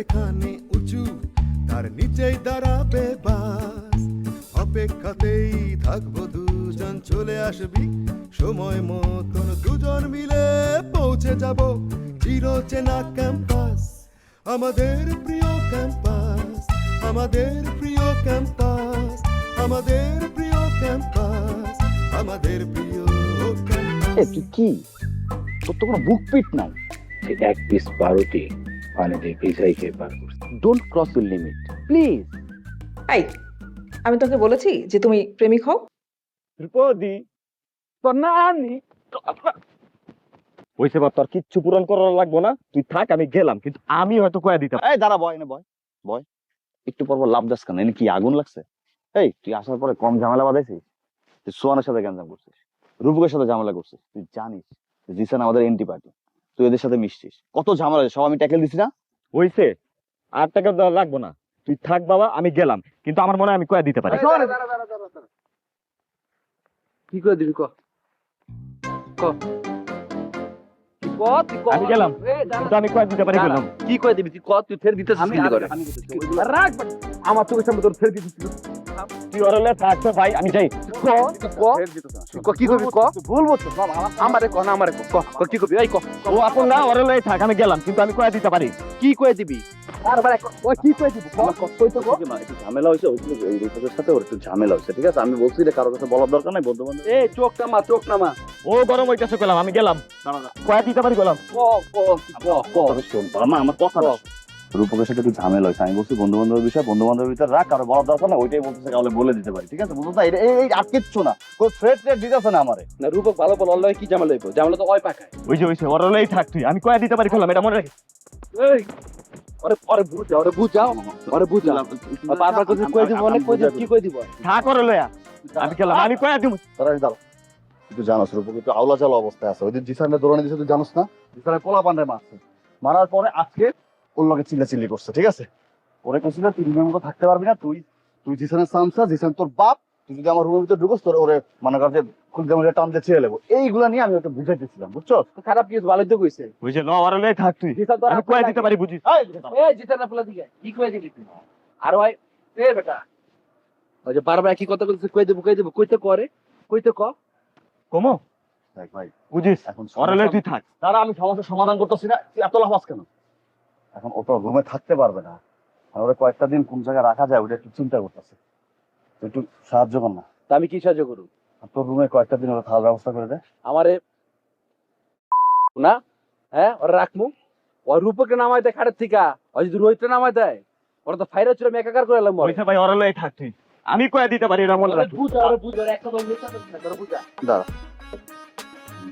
এখানে উঁচু, তার নিচেই দাঁড়াবে বাস। অপেক্ষাতেই থাকব দুজন, চলে আসবি। সময় মতন দুজন মিলে পৌঁছে যাব চির চেনা ক্যাম্পাস। আমাদের প্রিয় ক্যাম্পাস, আমাদের প্রিয় ক্যাম্পাস, আমাদের প্রিয় ক্যাম্পাস, আমাদের প্রিয় ক্যাম্পাস। কি? তোর তো কোনো বুক পিট নাই। এক পিস পাউরুটি পানিতে ভিজাই খেয়ে পার করছি। Don't cross your limit please এই আমি তোকে বলেছি যে তুমি প্রেমিক হও। ত্রিপদি তোর নানি হইছে তোর কিচ্ছু পূরণ করার লাগবো না। তুই থাক আমি গেলাম কিন্তু আমি হয়তো কয়া দিতাম। এই দাঁড়া বয় না বয় বয়। একটু পর পর লাভ দাস কেন? এনে কি আগুন লাগছে? এই তুই আসার পরে কম ঝামেলা বাঁধাইছিস? তুই সোয়ানের সাথে গ্যাঞ্জাম করছিস রূপকের সাথে ঝামেলা করছিস। তুই জানিস জিসান আমাদের এন্টি পার্টি তুই এদের সাথে মিশছিস। কত ঝামেলা সব আমি ট্যাকেল দিছি না? হইছে। আর টাকা দেওয়া লাগবো না। তুই থাক বাবা আমি গেলাম। কিন্তু আমার মনে হয় আমি কয়া দিতে পারি। কি করে দিবি ক? ক। তুই ক? তুই ক? আমি গেলাম। কিন্তু আমি কয়া দিতে পারি গেলাম কি করে দিবি তুই ক? তুই ফের দিতেছিস কি করে রাখ বেটা। আমার চোখের সামনে তোর ফের দিতেছিস থাকছো ভাই আমি যাই। ক? ক? ক কি করবি? ক? ভুল বলছো আমারে ক না আমারে ক ক, ক কি করবি? এই ক। ও আপন না অরলে থাক আমি গেলাম কিন্তু আমি কয়া দিতে পারি। কি করে দিবি? ঝামেলা হয়েছে ওই ওই সাথে ওর একটু ঝামেলা হয়েছে ঠিক আছে? আমি বলছি কারোর কাছে বলার দরকার নাই বন্ধু বান্ধব এই চোখ নামা চোখ নামা। ও গরম হইতেছে গেলাম আমি গেলাম। কয়া দিতে পারি গেলাম ক ক ক ক। আমার আমার কথা রূপকের সাথে একটু ঝামেলা হয়েছে। আমি বলছি বন্ধু বান্ধবের বিষয় বন্ধু বান্ধবের ভিতরে রাখ কারও বলার দরকার না? ওইটাই বলতেছে কাউকে বলে দিতে পারি ঠিক আছে? বুঝছ না এটা- এই এই আর কিচ্ছু না। কোন থ্রেট ট্রেট দিতেছে না আমারে? না রূপক ভালো বল অল্লাহ কি ঝামেলা হইব? ঝামেলা তো ওই পাকায় ওই যে ওই যে অরলেই থাক তুই। আমি কয়া দিতে পারি গেলাম এটা মনে রাখিস? এই ওরে ওরে বুঝা ওরে বুঝাও ওরে বুঝা। বারবার করে কই দিব অনেক কই দিব কি কই দিব? থাক অরলে আমি গেলাম আমি কয়া দিব? দাঁড়া দাঁড়া। তুই জানোস রূপক একটু আউলা চালা অবস্থায় আছে। ওই দিন জিসানের দৌড়ানি দিছে তুই জানোস না? জিসানের পোলা পান্ডে মারছে। মারার পরে আজকে ওর লগে চিল্লা চিল্লি করছে ঠিক আছে? ওরে কইছিল তুই রুমের মতো থাকতে পারবি না তুই তুই জিসানের সামসা জিসান তোর বাপ তুই যদি আমার রুমের ভিতরে ঢুকোস তোর ওরে মনে কর যে খুব যেমন টান দিয়ে ছেড়ে নেব এইগুলা নিয়ে আমি ওটা বুঝাইতেছিলাম বুঝছ? খারাপ কি ভালোই তো কইছে। ওই যে ন অরলেই থাক তুই। জিসান তোর আমি কয়া দিতে পারি বুঝিস? এই জিসান না পোলা দিকে কি কই দিবি তুই? আর ভাই এ বেটা ওই যে বারবার কি কথা কইছে কই দেব কই দেব কইতে করে কইতে ক? কমো? দেখ ভাই বুঝিস? এখন সমস্যা- তুই থাক। তারা আমি সমস্যার সমাধান করতেছি না তুই এত লাফাস কেন? এখন ও তো রুমে থাকতে পারবে না। আর ওরা কয়েকটা দিন কোন জায়গায় রাখা যায় ওটা একটু চিন্তা করতেছে। তুই একটু সাহায্য কর না। তা আমি কি সাহায্য করব তোর রুমে কয়েকটা দিন ওরা খাওয়ার ব্যবস্থা করে দে। আমারে না? হ্যাঁ ওরা রাখমু। ওর রূপকে নামাই দেয় খাটের থিকা। ওই যদি রোহিতটা নামাই দেয়। ওরা তো ফাইরা আমি একাকার করে এলাম ওইসে ভাই অরলেই থাক তুই। আমি কয়া দিতে পারি এটা মনে রাখিস বুঝা ওরা বুঝা ওরা একটা দল মিথ্যা কথা না, ওরা বুঝা।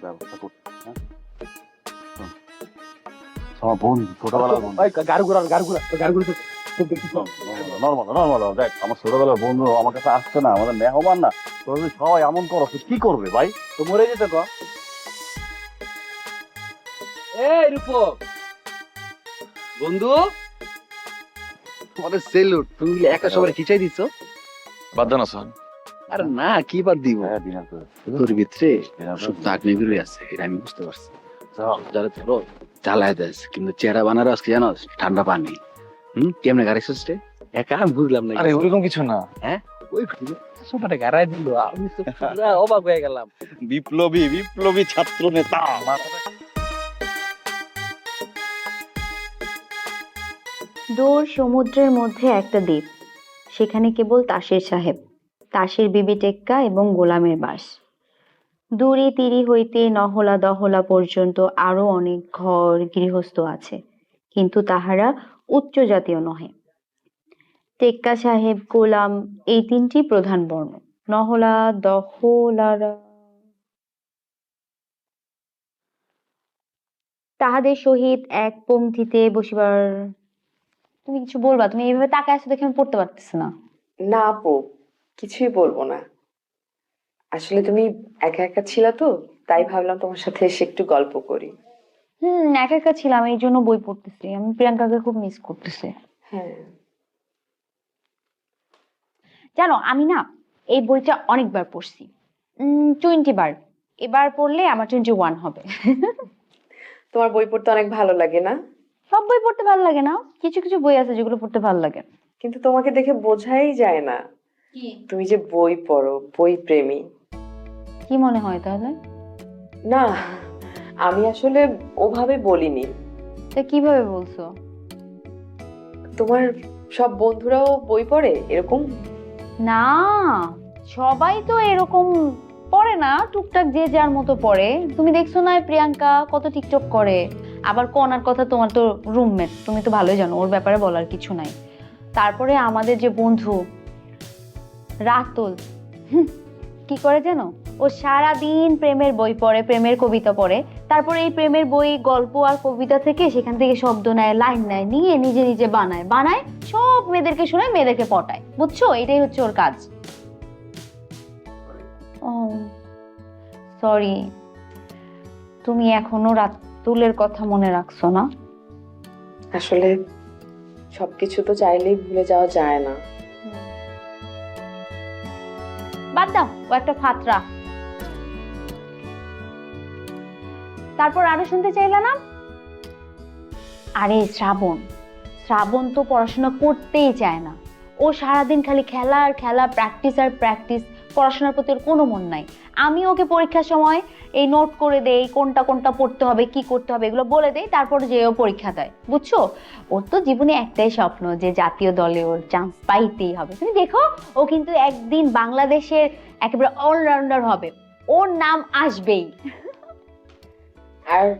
ব্যবস্থা করতে হ্যাঁ? আমার বোন ছোটবেলার বন্ধু গাড়ি ঘুরা গাড়ি ঘুরা গাড়ি ঘুরা নর্মাল নর্মাল দেখ আমার ছোটবেলার বন্ধু আমার কাছে আসছে না আমাদের মেহমান না। তোর সবাই এমন করো কি করবে ভাই? তো মরে যেতে ক। এই রূপক বন্ধু। তোমাদের সেলুট তুমি একা সবার খিচাই দিছ? বাদ দাও না সোহান। আরে না কি বাদ দিব? হ্যাঁ তোর ভিতরে। শুধু আগ্নেয়গিরি আছে এটা আমি বুঝতে পারছি। যারা ধরো জ্বালায় দেয় কিন্তু চেহারা বানার আজকে জানো ঠান্ডা পানি। হুম? কেমনে গাড়ি সুস্টে একা? আমি বুঝলাম না আরে ওরকম কিছু না। ওই সোফাটা গাড়াই দিল। আমি তো অবাক হয়ে গেলাম। বিপ্লবী বিপ্লবী ছাত্র নেতা। দূর সমুদ্রের মধ্যে একটা দ্বীপ। সেখানে কেবল তাসের সাহেব তাসের বিবি টেক্কা এবং গোলামের বাস। দূরে তিরি হইতে নহলা দহলা পর্যন্ত আরও অনেক ঘর গৃহস্থ আছে, কিন্তু তাহারা উচ্চ জাতীয় নহে। টেক্কা সাহেব, গোলাম, এই তিনটি প্রধান বর্ণ, নহলা, দহলারা। তাহাদের সহিত এক পংক্তিতে বসিবার, তুমি কিছু বলবা? তুমি এইভাবে তাকায় আছো দেখে আমি পড়তে পারতেছি না। না আপু কিছুই বলব না। আসলে তুমি একা একা ছিলা তো তাই ভাবলাম তোমার সাথে এসে একটু গল্প করি। হুম একা একা ছিলাম এই জন্য বই পড়তেছি। আমি প্রিয়াঙ্কাকে খুব মিস করতেছি। হ্যাঁ। জানো আমি না এই বইটা অনেকবার পড়ছি। টোয়েন্টি বার। এবার পড়লে আমার টোয়েন্টি ওয়ান হবে। তোমার বই পড়তে অনেক ভালো লাগে না? সব বই পড়তে ভালো লাগে না। কিছু কিছু বই আছে যেগুলো পড়তে ভালো লাগে। কিন্তু তোমাকে দেখে বোঝাই যায় না। তুমি যে বই পড়ো বই প্রেমী কি মনে হয় তাহলে? না আমি আসলে ওভাবে বলিনি। তা কীভাবে বলছো? তোমার সব বন্ধুরাও বই পড়ে এরকম? না সবাই তো এরকম পড়ে না টুকটাক যে যার মতো পড়ে। তুমি দেখছ না প্রিয়াঙ্কা কত টিকটক করে? আবার কনার কথা তোমার তো রুমমেট তুমি তো ভালোই জানো ওর ব্যাপারে বলার কিছু নাই। তারপরে আমাদের যে বন্ধু রাতুল কি করে জানো ও সারা দিন প্রেমের বই পড়ে প্রেমের কবিতা পড়ে। তারপরে এই প্রেমের বই গল্প আর কবিতা থেকে সেখান থেকে শব্দ নেয় লাইন নেয় নিয়ে নিজে নিজে বানায়। বানায় সব মেয়েদেরকে শোনায় মেয়েদেরকে পটায়। বুঝছ? এটাই হচ্ছে ওর কাজ। ও সরি তুমি এখনও রাতুলের কথা মনে রাখছো না? আসলে সবকিছু তো চাইলেই ভুলে যাওয়া যায় না। বাদ দাও ও একটা ফাতরা। তারপর আরও শুনতে চাইলা না? আরে শ্রাবণ শ্রাবণ তো পড়াশোনা করতেই চায় না। ও সারাদিন খালি খেলা আর খেলা প্র্যাকটিস আর প্র্যাকটিস পড়াশোনার প্রতি ওর কোনো মন নাই। আমি ওকে পরীক্ষার সময় এই নোট করে দেই, কোনটা কোনটা পড়তে হবে, কি করতে হবে, এগুলো বলে দেই, তারপর যে ও পরীক্ষা দেয়। বুঝছ? ওর তো জীবনে একটাই স্বপ্ন যে জাতীয় দলে ওর চান্স পাইতেই হবে। তুমি দেখো, ও কিন্তু একদিন বাংলাদেশের একেবারে অলরাউন্ডার হবে। ওর নাম আসবেই। আর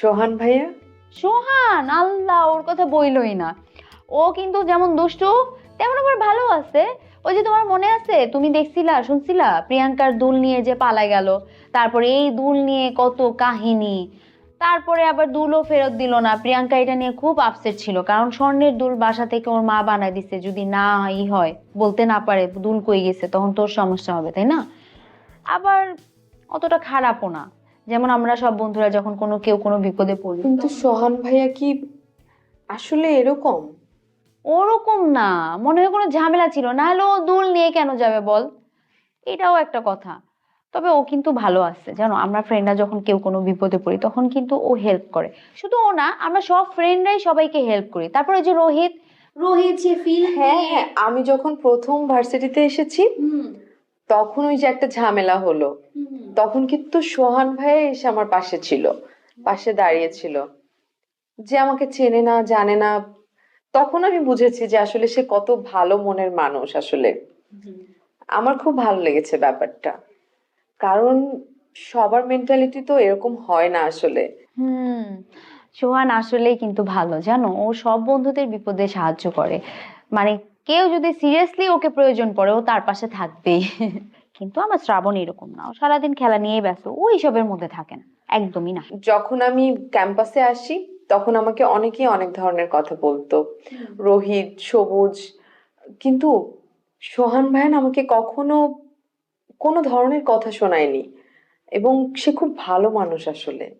সোহান ভাইয়া? সোহান, আল্লাহ, ওর কথা বইলই না। ও কিন্তু যেমন দুষ্টু, তেমন আবার ভালো আছে। ওই যে তোমার মনে আছে? তুমি দেখছিলা, শুনছিলা? প্রিয়াঙ্কার দুল নিয়ে যে পালা গেল। তারপরে এই দুল নিয়ে কত কাহিনী। তারপরে আবার দুলও ফেরত দিল না। প্রিয়াঙ্কা এটা নিয়ে খুব আপসেট ছিল, কারণ স্বর্ণের দুল বাসা থেকে ওর মা বানায় দিছে। যদি না ই হয়, বলতে না পারে, দুল কই গেছে, তখন তোর সমস্যা হবে, তাই না? আবার অতটা খারাপও না। যেমন আমরা সব বন্ধুরা যখন কোনো কেউ কোনো বিপদে পড়ি। কিন্তু সোহান ভাইয়া কি আসলে এরকম? ওরকম না। মনে হয় কোনো ঝামেলা ছিল। না হলে ও দুল নিয়ে কেন যাবে বল? এটাও একটা কথা। তবে ও কিন্তু ভালো আছে। জানো আমরা ফ্রেন্ডরা যখন কেউ কোনো বিপদে পড়ি তখন কিন্তু ও হেল্প করে। শুধু ও না আমরা সব ফ্রেন্ডরাই সবাইকে হেল্প করি। তারপরে ওই যে রোহিত রোহিত যে ফিল হ্যাঁ হ্যাঁ আমি যখন প্রথম ভার্সিটিতে এসেছি তখন ওই যে একটা ঝামেলা হলো। তখন কিন্তু সোহান ভাই এসে আমার পাশে ছিল পাশে দাঁড়িয়ে ছিল যে আমাকে চেনে না জানে না তখন আমি বুঝেছি যে আসলে সে কত ভালো মনের মানুষ আসলে। আমার খুব ভালো লেগেছে ব্যাপারটা। কারণ সবার মেন্টালিটি তো এরকম হয় না আসলে। হুম। সোহান আসলেই কিন্তু ভালো জানো? ও সব বন্ধুদের বিপদে সাহায্য করে। মানে কেউ যদি সিরিয়াসলি ওকে প্রয়োজন পড়ে ও তার পাশে থাকবেই। কিন্তু আমার শ্রাবণ এরকম না। ও সারাদিন খেলা নিয়েই ব্যস্ত। ও এইসবের মধ্যে থাকে না। একদমই না। যখন আমি ক্যাম্পাসে আসি তখন আমাকে অনেকেই অনেক ধরনের কথা বলতো। রোহিত সবুজ কিন্তু সোহান ভাইয়ান আমাকে কখনো কোনো ধরনের কথা শোনায়নি। এবং সে খুব ভালো মানুষ আসলে।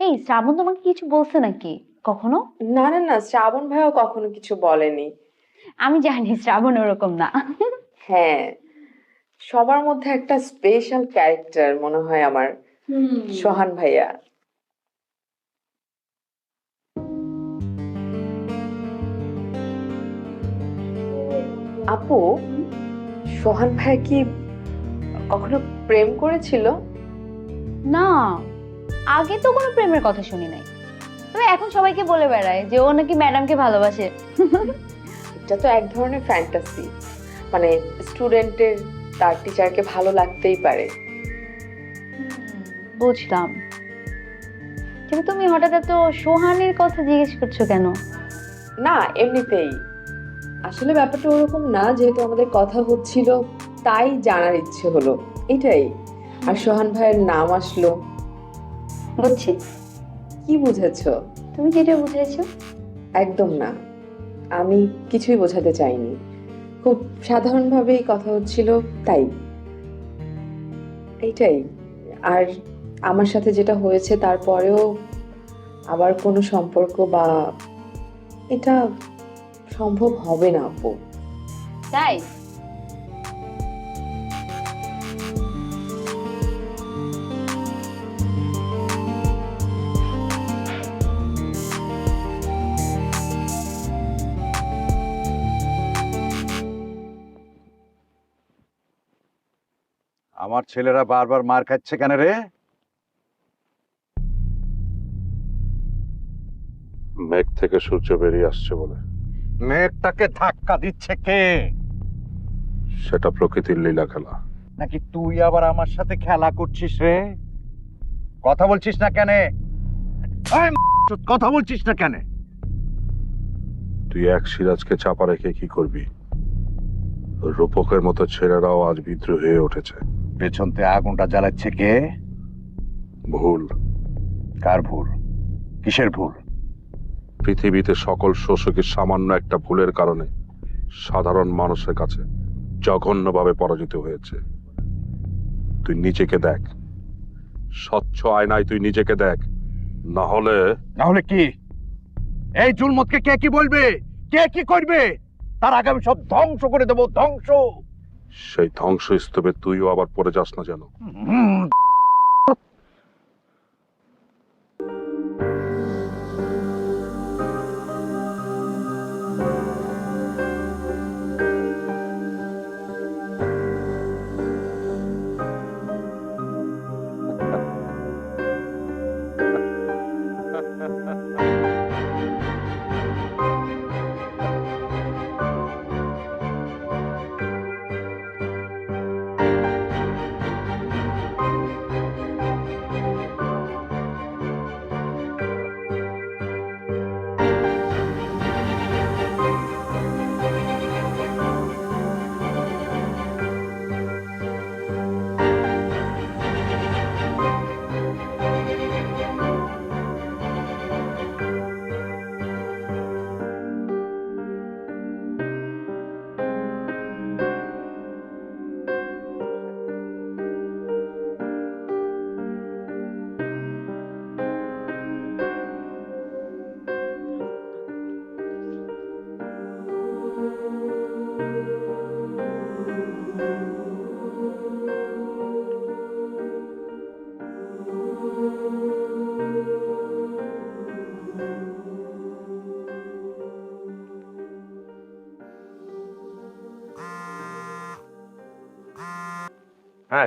এই শ্রাবণ তোমাকে কিছু বলছে নাকি কখনো? না না না শ্রাবণ ভাইও কখনো কিছু বলেনি। আমি জানি শ্রাবণ ওরকম না। হ্যাঁ সবার মধ্যে একটা স্পেশাল ক্যারেক্টার মনে হয় আমার সোহান ভাইয়া। আপু সোহান ভাইয়া কি কখনো প্রেম করেছিল? না আগে তো কোনো প্রেমের কথা শুনি নাই। তবে এখন সবাইকে বলে বেড়ায় যে ও নাকি ম্যাডামকে ভালোবাসে। এটা তো এক ধরনের ফ্যান্টাসি মানে স্টুডেন্টের তার টিচারকে ভালো লাগতেই পারে। বুঝলাম। কিন্তু তুমি হঠাৎ এত সোহানের কথা জিজ্ঞেস করছ কেন? না এমনিতেই। আসলে ব্যাপারটা ওরকম না যেহেতু আমাদের কথা হচ্ছিল তাই জানার ইচ্ছে হলো। এটাই। আর সোহান ভাইয়ের নাম আসলো। বুঝছি। কি বুঝেছ? তুমি যেটা বুঝেছ? একদম না। আমি কিছুই বোঝাতে চাইনি। খুব সাধারণভাবেই কথা হচ্ছিল, তাই। এইটাই। আর আমার সাথে যেটা হয়েছে তারপরেও আবার কোনো সম্পর্ক বা এটা সম্ভব হবে না, আপু। তাই? আমার ছেলেরা বারবার মার খাচ্ছে কেন রে? মেঘ থেকে সূর্য বেরিয়ে আসছে বলে। মেয়েটাকে ধাক্কা দিচ্ছে কে? সেটা প্রকৃতির লীলা খেলা। নাকি তুই আবার আমার সাথে খেলা করছিস রে? কথা বলছিস না কেন? কথা বলছিস না কেন? তুই এক সিরাজকে চাপা রেখে কি করবি? রূপকের মতো ছেলেরাও আজ বিদ্রোহ হয়ে উঠেছে। পেছনতে আগুনটা জ্বালাচ্ছে কে? ভুল। কার ভুল? কিসের ভুল? পৃথিবীতে সকল শোষকের সামান্য একটা ভুলের কারণে সাধারণ মানুষের কাছে জঘন্যভাবে পরাজিত হয়েছে। তুই নিজেকে দেখ। স্বচ্ছ আয়নায় তুই নিজেকে দেখ। না হলে না হলে কি? এই জুলমতকে কে কি বলবে? কে কি করবে? তার আগে আমি সব ধ্বংস করে দেবো ধ্বংস! সেই ধ্বংসস্তূপে তুইও আবার পড়ে যাস না যেন।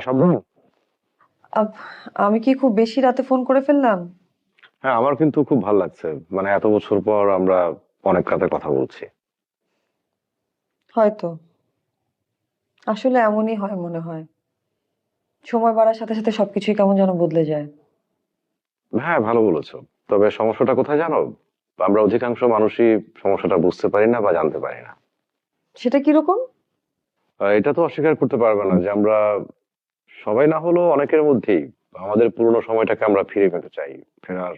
হ্যাঁ আমি কি খুব বেশি রাতে ফোন করে ফেললাম? হ্যাঁ আমার কিন্তু খুব ভালো লাগছে। মানে এত বছর পর আমরা অনেক রাতে কথা বলছি। হয়তো। আসলে এমনই হয় মনে হয়। সময় বাড়ার সাথে সাথে সবকিছুই কেমন যেন বদলে যায়। হ্যাঁ ভালো বলেছ। তবে সমস্যাটা কোথায় জানো? আমরা অধিকাংশ মানুষই সমস্যাটা বুঝতে পারি না বা জানতে পারি না। সেটা কীরকম? আহ, এটা তো অস্বীকার করতে পারবে না যে আমরা সবাই না হলেও অনেকের মধ্যেই আমাদের পুরনো সময়টাকে আমরা ফিরে পেতে চাই ফেরার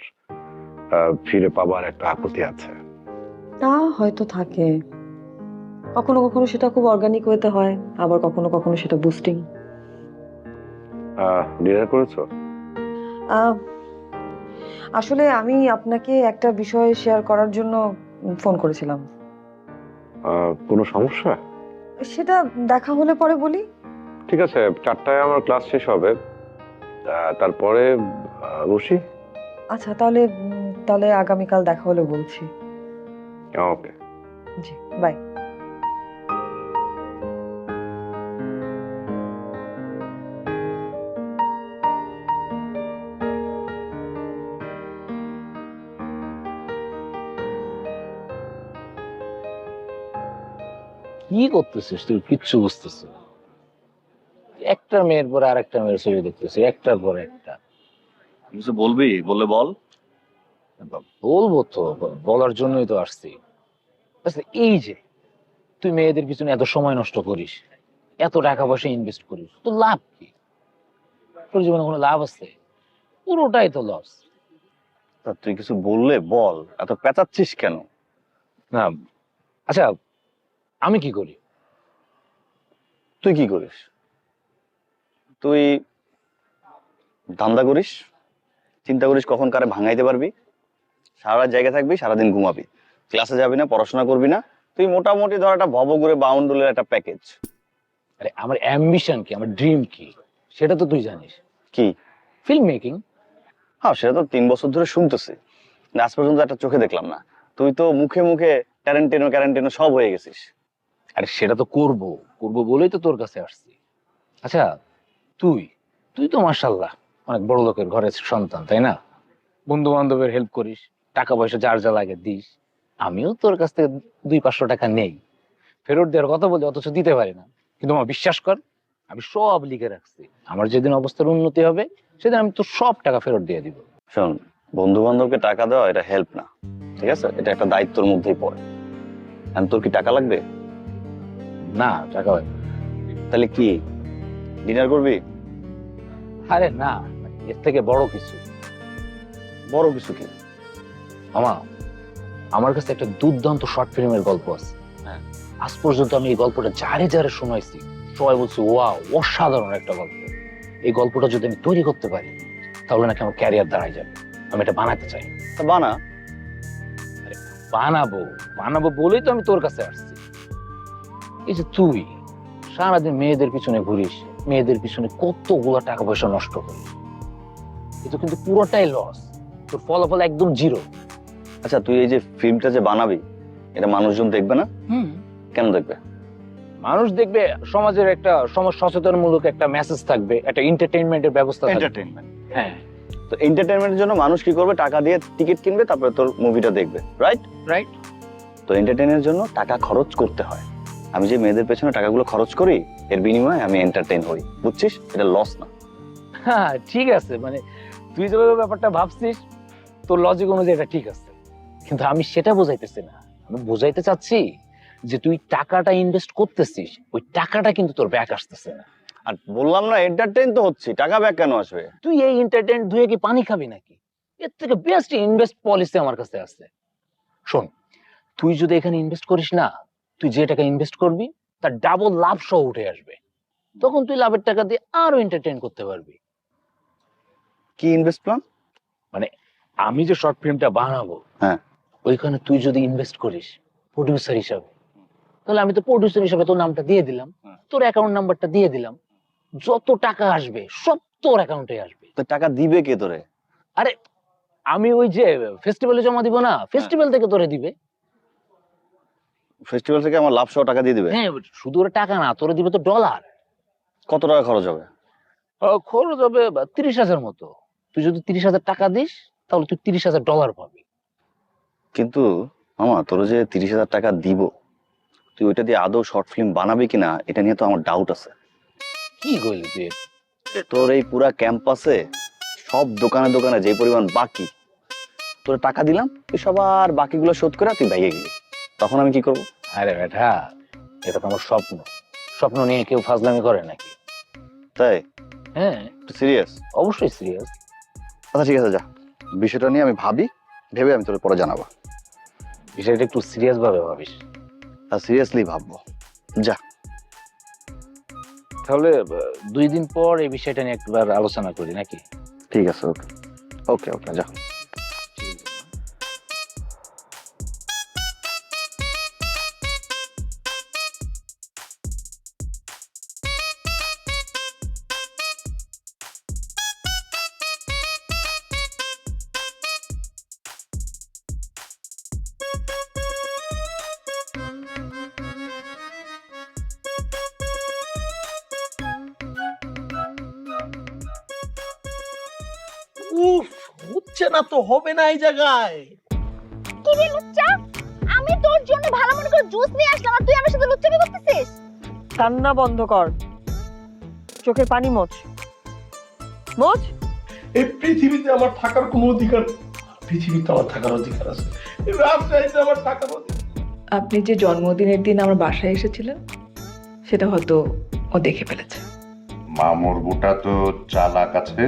ফিরে পাবার একটা আকুতি আছে। তা হয়তো থাকে। কখনো কখনো সেটা খুব অর্গানিক ওয়েতে হয় আবার কখনো কখনো সেটা বুস্টিং ডিনার করেছ? আসলে আমি আপনাকে একটা বিষয় শেয়ার করার জন্য ফোন করেছিলাম। কোনো সমস্যা? সেটা দেখা হলে পরে বলি। ঠিক আছে চারটায় আমার ক্লাস শেষ হবে। আহ, তারপরে বসি আচ্ছা তাহলে তাহলে আগামীকাল দেখা হলে বলছি। ওকে জি বাই কি করতেছিস? তুই কিচ্ছু বুঝতেছিস। একটা মেয়ের পরে আরেকটা মেয়ের ছবি দেখতেছি একটার পর একটা। কিছু বলবি বললে বল। বলব তো বলার জন্যই তো আসছি। আচ্ছা, এই যে তুই মেয়েদের পিছনে এত সময় নষ্ট করিস এত টাকা পয়সা ইনভেস্ট করিস তো লাভ কি? তোর জীবনে কোনো লাভ আছে? পুরোটাই তো লস তা তুই কিছু বললে বল এত পেঁচাচ্ছিস কেন? না আচ্ছা আমি কি করি? তুই কি করিস? তুই ধান্দা করিস চিন্তা করিস কখন কারে ভাঙাইতে পারবি। সারা রাত জায়গা থাকবি সারাদিন ঘুমাবি। ক্লাসে যাবি না পড়াশোনা করবি না। তুই মোটামুটি ধর একটা ভবঘুরে বাউন্ডুলের একটা প্যাকেজ আরে আমার অ্যাম্বিশন কি? আমার ড্রিম কি? সেটা তো তুই জানিস। কি? ফিল্ম মেকিং হ্যাঁ সেটা তো তিন বছর ধরে শুনতেছি। আজ পর্যন্ত একটা চোখে দেখলাম না। তুই তো মুখে মুখে ট্যারেন্টিনো ক্যারেন্টিনো সব হয়ে গেছিস। আরে সেটা তো করব। করব বলেই তো তোর কাছে আসছি। আচ্ছা তুই? তুই তো মার্শাল্লাহ অনেক বড় লোকের ঘরের সন্তান তাই না? বন্ধু বান্ধবের হেল্প করিস টাকা পয়সা যার যা লাগে দিস। আমিও তোর কাছ থেকে দুই পাঁচশো টাকা নেই। ফেরত দেওয়ার কথা বলি অথচ দিতে পারি না। কিন্তু আমার বিশ্বাস কর আমি সব লিখে রাখছি। আমার যেদিন অবস্থার উন্নতি হবে সেদিন আমি তোর সব টাকা ফেরত দিয়ে দিব। শোন বন্ধু বান্ধবকে টাকা দেওয়া এটা হেল্প না ঠিক আছে? এটা একটা দায়িত্বের মধ্যেই পড়ে। এখন তোর কি টাকা লাগবে? না টাকা তাহলে কি? ডিনার করবি? আরে না এর থেকে বড় কিছু। বড় কিছু কি? আমা আমার কাছে একটা দুর্দান্ত শর্ট ফিল্মের গল্প আছে। হ্যাঁ। আজ পর্যন্ত আমি এই গল্পটা যারে যারে শোনাইছি সবাই বলছে ওয়াও অসাধারণ একটা গল্প। এই গল্পটা যদি আমি তৈরি করতে পারি তাহলে নাকি আমার ক্যারিয়ার দাঁড়ায় যাবে। আমি এটা বানাতে চাই। তা বানা। বানাবো বানাবো বলেই তো আমি তোর কাছে আসছি। এই যে তুই সারাদিন মেয়েদের পিছনে ঘুরিস মেয়েদের পিছনে কতগুলো টাকা পয়সা নষ্ট করিস এটা কিন্তু পুরোটাই লস তোর ফলাফল একদম জিরো আচ্ছা তুই এই যে ফিল্মটা যে বানাবি এটা মানুষজন দেখবে না? কেন দেখবে? মানুষ দেখবে সমাজের একটা সমাজ সচেতনমূলক একটা মেসেজ থাকবে একটা এন্টারটেইনমেন্টের ব্যবস্থা থাকবে। এন্টারটেইনমেন্ট হ্যাঁ। তো এন্টারটেইনমেন্টের জন্য মানুষ কি করবে? টাকা দিয়ে টিকিট কিনবে তারপরে তোর মুভিটা দেখবে রাইট রাইট তো এন্টারটেইনের জন্য টাকা খরচ করতে হয়। আমি যে মেয়েদের পেছনে টাকাগুলো খরচ করি এর বিনিময়ে আমি এন্টারটেইন হই। বুঝছিস? এটা লস না। হ্যাঁ ঠিক আছে মানে তুই যেভাবে ব্যাপারটা ভাবছিস তোর লজিক অনুযায়ী এটা ঠিক আছে। কিন্তু আমি সেটা বোঝাইতেছি না। আমি বোঝাইতে চাচ্ছি যে তুই টাকাটা ইনভেস্ট করতেছিস ওই টাকাটা কিন্তু তোর ব্যাক আসতেছে না। আর বললাম না এন্টারটেইন তো হচ্ছে। টাকা ব্যাক কেন আসবে? তুই এই এন্টারটেইন ধুয়ে কি পানি খাবি নাকি? এর থেকে বেস্ট ইনভেস্ট পলিসি আমার কাছে আছে। শোন তুই যদি এখানে ইনভেস্ট করিস না তুই যে টাকা ইনভেস্ট করবি তার ডাবল লাভ সহ উঠে আসবে। তখন তুই লাভের টাকা দিয়ে আরও এন্টারটেইন করতে পারবি। কি ইনভেস্ট প্ল্যান মানে আমি যে শর্ট ফিল্মটা বানাবো হ্যাঁ। ওইখানে তুই যদি ইনভেস্ট করিস প্রডিউসার হিসাবে তাহলে আমি তো প্রডিউসার হিসাবে তোর নামটা দিয়ে দিলাম হ্যাঁ। তোর অ্যাকাউন্ট নাম্বারটা দিয়ে দিলাম যত টাকা আসবে সব তোর অ্যাকাউন্টে আসবে। তো টাকা দিবে কে তোরে? আরে আমি ওই যে ফেস্টিভ্যালে জমা দিব না ফেস্টিভ্যাল থেকে তোরে দিবে। ফেস্টিভ্যাল থেকে আমার লাভ সহ টাকা দিয়ে দিবে? হ্যাঁ শুধু ওরা টাকা না তোরে দিবে তো ডলার কত টাকা খরচ হবে? খরচ হবে তিরিশ হাজার মতো। তুই যদি তিরিশ হাজার টাকা দিস তাহলে তুই তিরিশ হাজার ডলার পাবি। কিন্তু মামা তোর যে তিরিশ হাজার টাকা দিব তুই ওইটা দিয়ে আদৌ শর্ট ফিল্ম বানাবি কিনা এটা নিয়ে তো আমার ডাউট আছে। কি করলি তুই? তোর এই পুরা ক্যাম্পাসে সব দোকানে দোকানে যে পরিমাণ বাকি তোর টাকা দিলাম তুই সবার বাকিগুলো শোধ করে তুই ভেঙে গেলি। তখন আমি কি করব? আরে বেটা এটা তো আমার স্বপ্ন। স্বপ্ন নিয়ে কেউ ফাজলামি করে নাকি? তাই? হ্যাঁ। সিরিয়াস অবশ্যই সিরিয়াস আচ্ছা ঠিক আছে যা। বিষয়টা নিয়ে আমি ভাবি ভেবে আমি তোর পরে জানাব। বিষয়টা একটু সিরিয়াস ভাবে ভাবিস। আর সিরিয়াসলি ভাববো। যা। তাহলে দুই দিন পর এই বিষয়টা নিয়ে একবার আলোচনা করি নাকি? ঠিক আছে ওকে। ওকে ওকে যা। উফ হচ্ছে না তো হবে না এই জায়গায়। কি রে লুচ্চা আমি তোর জন্য ভালো মনে করে জুস নিয়ে আসলাম আর তুই আমার সাথে লুচ্চামি করতেছিস? কান্না বন্ধ কর। চোখের পানি মোচ মোচ এই পৃথিবীতে আমার থাকার কোনো অধিকার। পৃথিবীতে আমার থাকার অধিকার আছে। এই রাজশাহীতে আমার থাকার অধিকার। আপনি যে জন্মদিনের দিন আমার বাসায় এসেছিলেন সেটা হয়তো ও দেখে ফেলেছে। মামুর বুটা তো চালাক আছে।